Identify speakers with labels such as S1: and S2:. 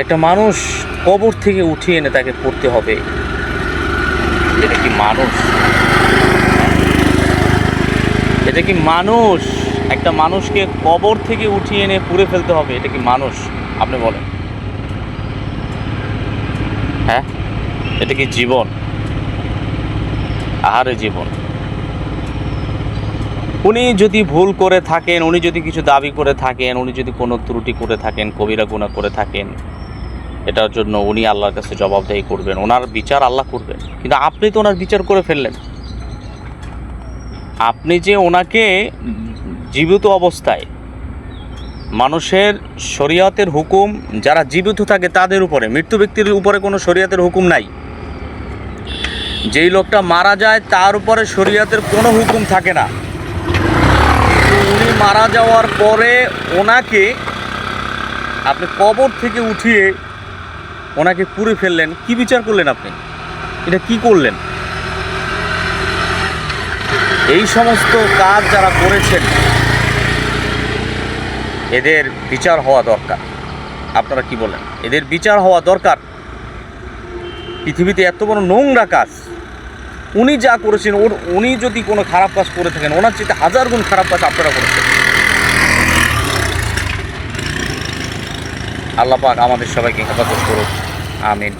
S1: একটা মানুষ কবর থেকে উঠিয়ে এনে তাকে পড়তে হবে। এটা কি মানুষ? এটা কি মানুষ? একটা মানুষকে কবর থেকে উঠিয়ে এনে পুড়ে ফেলতে হবে, এটা কি মানুষ? আপনি বলেন। হ্যাঁ? এটা কি জীবন? আহারে জীবন। উনি যদি ভুল করে থাকেন, উনি যদি কিছু দাবি করে থাকেন, উনি যদি কোনো ত্রুটি করে থাকেন, কবিরা গুণা করে থাকেন এটার জন্য উনি আল্লাহর কাছে জবাবদাহি করবেন। ওনার বিচার আল্লাহ করবেন। কিন্তু আপনি তো ওনার বিচার করে ফেললেন। আপনি যে ওনাকে জীবিত অবস্থায় মানুষের শরীয়তের হুকুম, যারা জীবিত থাকে তাদের উপরে, মৃত্যু ব্যক্তির উপরে কোনো শরীয়তের হুকুম নাই। যেই লোকটা মারা যায় তার উপরে শরীয়তের কোনো হুকুম থাকে না। উনি মারা যাওয়ার পরে ওনাকে আপনি কবর থেকে উঠিয়ে ওনাকে পুড়ে ফেললেন। কি বিচার করলেন আপনি? এটা কি করলেন? এই সমস্ত কাজ যারা করেছেন, এদের বিচার হওয়া দরকার। আপনারা কি বলেন? এদের বিচার হওয়া দরকার। পৃথিবীতে এত বড় নোংরা কাজ। উনি যা করেছেন, ওর উনি যদি কোনো খারাপ কাজ করে থাকেন, ওনার চেয়ে হাজার গুণ খারাপ কাজ আপনারা করেছেন। আল্লাহ পাক আমাদের সবাইকে হেফাজত করুক। আমিন।